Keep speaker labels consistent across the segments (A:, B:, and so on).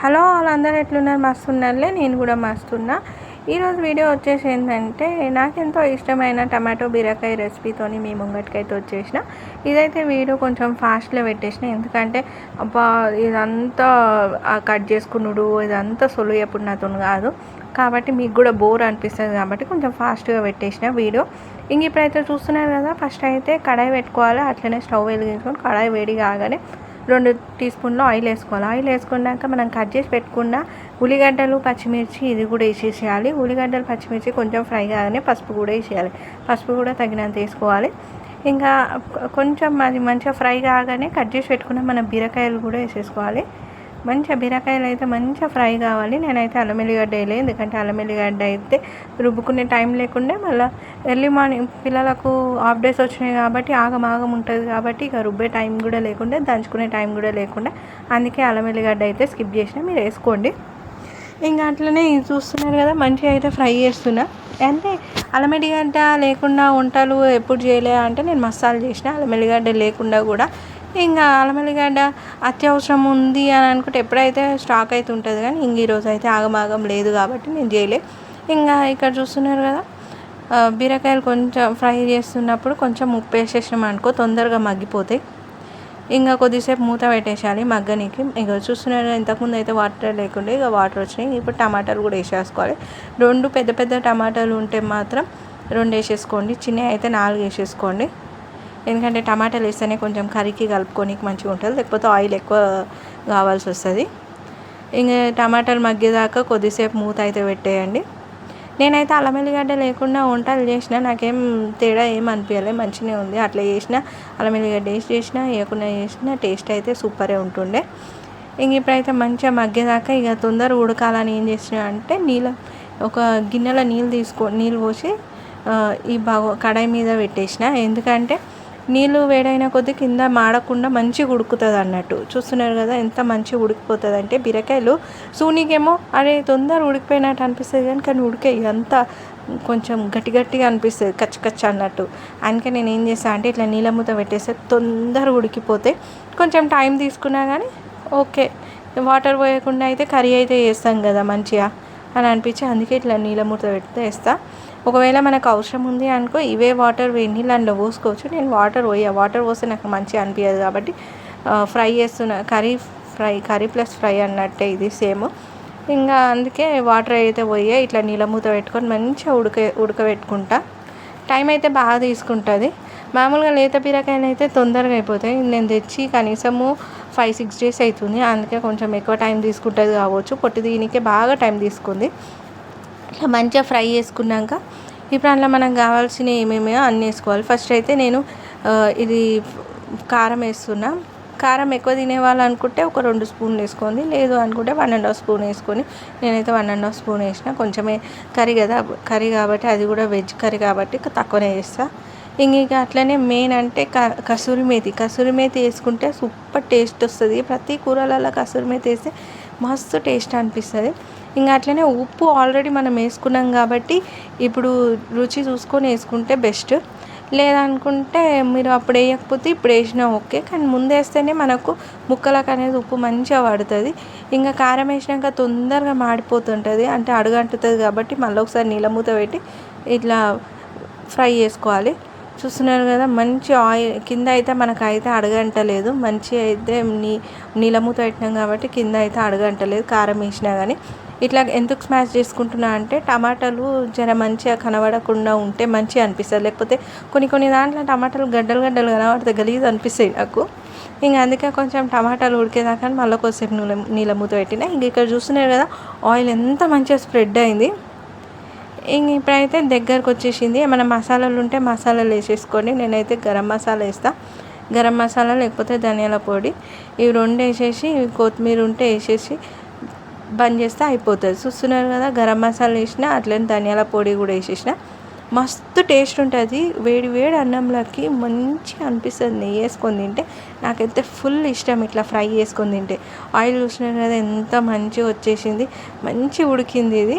A: Hello వాళ్ళందరూ ఎట్లున్నారు? మస్తున్నారులే నేను కూడా మస్తున్నా. ఈరోజు వీడియో వచ్చేసి ఏంటంటే నాకెంతో ఇష్టమైన టమాటో బీరకాయ రెసిపీతోని మీ ముంగటికైతే వచ్చేసిన. ఇదైతే వీడియో కొంచెం ఫాస్ట్లో పెట్టేసిన ఎందుకంటే అబ్బా ఇదంతా కట్ చేసుకున్నాడు ఇదంతా సొలు ఎప్పుడు నాతో కాదు. కాబట్టి మీకు కూడా బోర్ అనిపిస్తుంది కాబట్టి కొంచెం ఫాస్ట్గా పెట్టేసిన వీడియో. ఇంక ఇప్పుడైతే చూస్తున్నారు కదా ఫస్ట్ అయితే కడాయి పెట్టుకోవాలి అట్లనే స్టవ్ వెలిగించుకొని కడాయి వేడి కాగానే రెండు టీ స్పూన్లు ఆయిల్ వేసుకోవాలి. ఆయిల్ వేసుకున్నాక మనం కట్ చేసి పెట్టుకున్న ఉల్లిగడ్డలు పచ్చిమిర్చి ఇది కూడా వేసేసేయాలి. ఉల్లిగడ్డలు పచ్చిమిర్చి కొంచెం ఫ్రై కాగానే పసుపు కూడా వేసేయాలి. పసుపు కూడా తగినంత వేసుకోవాలి. ఇంకా కొంచెం అది మంచిగా ఫ్రై కాగానే కట్ చేసి పెట్టుకున్న మన బీరకాయలు కూడా వేసేసుకోవాలి. మంచిగా బీరకాయలు అయితే మంచిగా ఫ్రై కావాలి. నేనైతే అల్లం ఎల్లిగడ్డ వేయలేదు. ఎందుకంటే అల్లం ఎల్లిగడ్డ అయితే రుబ్బుకునే టైం లేకుండా మళ్ళీ ఎర్లీ మార్నింగ్ పిల్లలకు హాఫ్ డేస్ వచ్చినాయి కాబట్టి ఆగం ఆగం ఉంటుంది కాబట్టి ఇక రుబ్బే టైం కూడా లేకుండా దంచుకునే టైం కూడా లేకుండా. అందుకే అల్లం ఎల్లిగడ్డ అయితే స్కిప్ చేసిన. మీరు వేసుకోండి. ఇంకా అట్లనే చూస్తున్నారు కదా మంచిగా అయితే ఫ్రై చేస్తున్నా. అంటే అల్లం ఎల్లిగడ్డ లేకుండా వంటలు ఎప్పుడు చేయలే అంటే నేను మసాలా చేసిన. అల్లం ఎల్లిగడ్డ లేకుండా కూడా ఇంకా అల్లం ఎల్లిగడ్డ అత్యవసరం ఉంది అని అనుకుంటే ఎప్పుడైతే స్టాక్ అయితే ఉంటుంది కానీ ఇంక ఈరోజు అయితే ఆగమాగం లేదు కాబట్టి నేను చేయలే. ఇంకా ఇక్కడ చూస్తున్నారు కదా బీరకాయలు కొంచెం ఫ్రై చేస్తున్నప్పుడు కొంచెం ఉప్పు వేసేసినాం అనుకో తొందరగా మగ్గిపోతాయి. ఇంకా కొద్దిసేపు మూత పెట్టేసేయాలి మగ్గనికి. ఇక చూస్తున్నారు ఇంతకుముందు అయితే వాటర్ లేకుండా ఇక వాటర్ వచ్చినాయి. ఇప్పుడు టమాటాలు కూడా వేసేసుకోవాలి. రెండు పెద్ద పెద్ద టమాటాలు ఉంటే మాత్రం రెండు వేసేసుకోండి చిన్నవి అయితే నాలుగు వేసేసుకోండి. ఎందుకంటే టమాటాలు వేస్తేనే కొంచెం కర్రీకి కలుపుకోనికి మంచిగా ఉంటుంది. లేకపోతే ఆయిల్ ఎక్కువ కావాల్సి వస్తుంది. ఇంకా టమాటాలు మగ్గేదాకా కొద్దిసేపు మూత అయితే పెట్టేయండి. నేనైతే అల్లం ఎల్లిగడ్డ లేకుండా వంటలు చేసిన నాకేం తేడా ఏం అనిపించలేదు మంచిగా ఉంది. అట్లా చేసిన అల్లం ఎల్లిగడ్డ వేసి చేసిన వేయకుండా చేసిన టేస్ట్ అయితే సూపరే ఉంటుండే. ఇంక ఇప్పుడైతే మంచిగా మగ్గేదాకా ఇక తొందర ఉడకాలని ఏం చేసిన అంటే నీళ్ళ ఒక గిన్నెలో నీళ్ళు తీసుకో నీళ్ళు పోసి ఈ బాగా కడాయి మీద పెట్టేసిన. ఎందుకంటే నీళ్ళు వేడైన కొద్దీ కింద మాడకుండా మంచిగా ఉడుకుతుంది అన్నట్టు. చూస్తున్నారు కదా ఎంత మంచిగా ఉడికిపోతుంది అంటే బీరకాయలు. సూనికేమో అరే తొందర ఉడికిపోయినట్టు అనిపిస్తుంది కానీ కానీ ఉడికే అంత కొంచెం గట్టి గట్టిగా అనిపిస్తుంది కచ్చ అన్నట్టు. అందుకే నేను ఏం చేస్తాను అంటే ఇట్లా నీళ్ళ మూత పెట్టేస్తే తొందర ఉడికిపోతే కొంచెం టైం తీసుకున్నా కానీ ఓకే. వాటర్ పోయకుండా అయితే కర్రీ అయితే వేస్తాం కదా మంచిగా అని అనిపించి అందుకే ఇట్లా నీళ్ళ మూత పెడితే వేస్తాను ఒకవేళ మనకు అవసరం ఉంది అనుకో ఇవే వాటర్ వేడి నీళ్ళు అందులో పోసుకోవచ్చు. నేను వాటర్ పోయా. వాటర్ పోస్తే నాకు మంచిగా అనిపించదు కాబట్టి ఫ్రై చేస్తున్న. Curry fry curry plus fry అన్నట్టే ఇది సేమ్. ఇంకా అందుకే వాటర్ అయితే పోయా ఇట్లా నీళ్ళ మూత పెట్టుకొని మంచిగా ఉడక ఉడకబెట్టుకుంటా. టైం అయితే బాగా తీసుకుంటుంది. మామూలుగా లేత బీరకాయలు అయితే తొందరగా అయిపోతాయి. నేను తెచ్చి కనీసము ఫైవ్ సిక్స్ డేస్ అవుతుంది. అందుకే కొంచెం ఎక్కువ టైం తీసుకుంటుంది కావచ్చు. పొట్టి దీనికే బాగా టైం తీసుకుంది. ఇట్లా మంచిగా ఫ్రై చేసుకున్నాక ఇప్పుడు అందులో మనకు కావాల్సిన ఏమేమి అన్నీ వేసుకోవాలి. ఫస్ట్ అయితే నేను ఇది కారం వేస్తున్నా. కారం ఎక్కువ తినేవాళ్ళు అనుకుంటే ఒక రెండు స్పూన్లు వేసుకోండి. లేదు అనుకుంటే వన్ అండ్ హాఫ్ స్పూన్ వేసుకొని నేనైతే వన్ అండ్ హాఫ్ స్పూన్ వేసిన. కొంచెమే కర్రీ కదా కర్రీ కాబట్టి అది కూడా వెజ్ కర్రీ కాబట్టి తక్కువనే వేస్తా. ఇంక అట్లనే మెయిన్ అంటే క కసూరి మేతి. కసూరి మేతి వేసుకుంటే సూపర్ టేస్ట్ వస్తుంది. ప్రతి కూరలలో కసూరి మేతి వేస్తే మస్తు టేస్ట్ అనిపిస్తుంది. ఇంకా అట్లనే ఉప్పు ఆల్రెడీ మనం వేసుకున్నాం కాబట్టి ఇప్పుడు రుచి చూసుకొని వేసుకుంటే బెస్ట్. లేదనుకుంటే మీరు అప్పుడు వేయకపోతే ఇప్పుడు వేసినా ఓకే. కానీ ముందు వేస్తేనే మనకు ముక్కలకు అనేది ఉప్పు మంచిగా పడుతుంది. ఇంకా కారం వేసినాక తొందరగా మాడిపోతుంటుంది. అంటే అడుగంటుతుంది కాబట్టి మళ్ళీ ఒకసారి నీళ్ళమూత పెట్టి ఇట్లా ఫ్రై చేసుకోవాలి. చూస్తున్నారు కదా మంచి ఆయిల్ కింద అయితే మనకు అయితే అడగంటలేదు. మంచి అయితే నీ నీలమూత పెట్టినాం కాబట్టి కింద అయితే అడగంటలేదు కారం వేసినా కానీ. ఇట్లా ఎందుకు స్మాష్ చేసుకుంటున్నా అంటే టమాటాలు జర మంచిగా కనబడకుండా ఉంటే మంచిగా అనిపిస్తుంది. లేకపోతే కొన్ని కొన్ని దాంట్లో టమాటాలు గడ్డలు గడ్డలు కనబడితే గలీజ్ అనిపిస్తాయి నాకు. ఇంకా అందుకే కొంచెం టమాటాలు ఉడికేదాకా మళ్ళీ కొద్దిసేపు నీళ్ళ నీళ్ళ మూత పెట్టిన. ఇంక ఇక్కడ చూస్తున్నారు కదా ఆయిల్ ఎంత మంచిగా స్ప్రెడ్ అయింది. ఇంక ఇప్పుడైతే దగ్గరకు వచ్చేసింది. ఏమైనా మసాలాలు ఉంటే మసాలాలు వేసేసుకోండి. నేనైతే గరం మసాలా వేస్తాను గరం మసాలా లేకపోతే ధనియాల పొడి. ఇవి రెండు వేసేసి కొత్తిమీర ఉంటే వేసేసి బంద్ చేస్తే అయిపోతుంది. చూస్తున్నారు కదా గరం మసాలా వేసిన అట్లనే ధనియాల పొడి కూడా వేసేసిన. మస్తు టేస్ట్ ఉంటుంది. వేడి వేడి అన్నంలోకి మంచిగా అనిపిస్తుంది నెయ్యి వేసుకొని తింటే. నాకైతే ఫుల్ ఇష్టం ఇట్లా ఫ్రై చేసుకొని తింటే. ఆయిల్ చూసినారు కదా ఎంత మంచిగా వచ్చేసింది. మంచి ఉడికింది ఇది.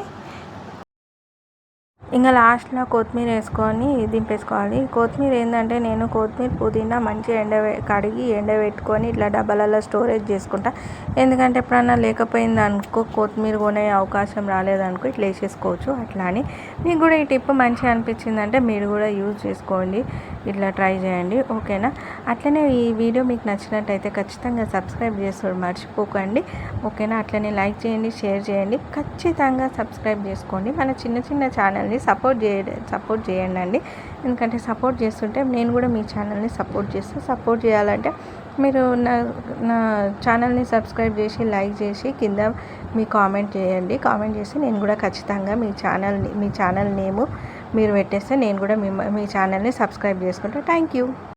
A: ఇంకా లాస్ట్లో కొత్తిమీర వేసుకొని దింపేసుకోవాలి. కొత్తిమీర ఏంటంటే నేను కొత్తిమీర పుదీనా మంచిగా ఎండ కడిగి ఎండబెట్టుకొని ఇట్లా డబ్బాలలో స్టోరేజ్ చేసుకుంటా. ఎందుకంటే ఎప్పుడన్నా లేకపోయింది అనుకో కొత్తిమీర కొనే అవకాశం రాలేదనుకో ఇట్లా వేసేసుకోవచ్చు. అట్లా అని మీకు కూడా ఈ టిప్ మంచిగా అనిపించిందంటే మీరు కూడా యూజ్ చేసుకోండి. ఇట్లా ట్రై చేయండి. ఓకేనా? అట్లనే ఈ వీడియో మీకు నచ్చినట్టయితే ఖచ్చితంగా సబ్స్క్రైబ్ చేసుకోండి మర్చిపోకండి. ఓకేనా? అట్లనే లైక్ చేయండి షేర్ చేయండి. ఖచ్చితంగా సబ్స్క్రైబ్ చేసుకోండి. మన చిన్న చిన్న ఛానల్ని సపోర్ట్ చేయ సపోర్ట్ చేయండి అండి ఎందుకంటే సపోర్ట్ చేస్తుంటే నేను కూడా మీ ఛానల్ని సపోర్ట్ చేస్తూ. సపోర్ట్ చేయాలంటే మీరు నా నా ఛానల్ని సబ్స్క్రైబ్ చేసి లైక్ చేసి కింద మీ కామెంట్ చేయండి. కామెంట్ చేసి నేను కూడా ఖచ్చితంగా మీ ఛానల్ని మీ ఛానల్ నేము మీరు పెట్టేస్తే నేను కూడా మీ మీ ఛానల్ని సబ్స్క్రైబ్ చేసుకుంటాను థ్యాంక్ యూ.